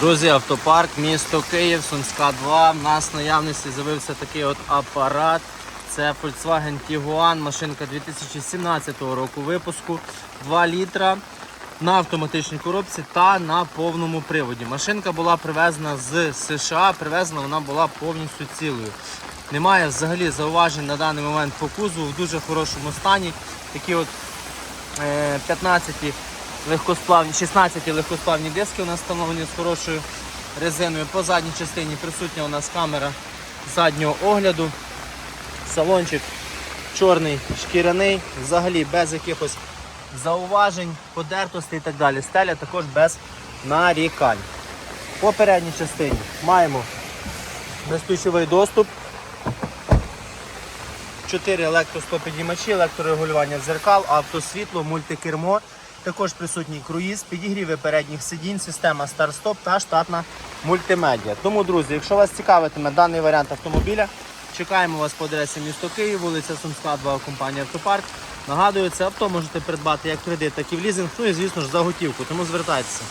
Друзі, автопарк, місто Київ, Сумська 2. У нас в наявності з'явився такий от апарат. Це Volkswagen Tiguan, машинка 2017 року випуску. 2 літра на автоматичній коробці та на повному приводі. Машинка була привезена з США, привезена вона була повністю цілою. Немає взагалі зауважень на даний момент по кузову в дуже хорошому стані. Такі от е, 15 легкосплавні, 16 легкосплавні диски у нас встановлені з хорошою резиною. По задній частині присутня у нас камера заднього огляду. Салончик чорний, шкіряний, взагалі без якихось зауважень, подертостей і так далі. Стеля також без нарікань. По передній частині маємо безключовий доступ. 4 електростопідіймачі, електрорегулювання дзеркал, автосвітло, мультикермо. Також присутній круїз, підігріви передніх сидінь, система старт-стоп та штатна мультимедіа. Тому, друзі, якщо вас цікавитиме даний варіант автомобіля, чекаємо вас по адресі місто Київ, вулиця Сумська, 2, компанія Автопарк. Нагадую, це авто можете придбати як кредит, так і в лізинг, ну і звісно ж за готівку, тому звертайтеся.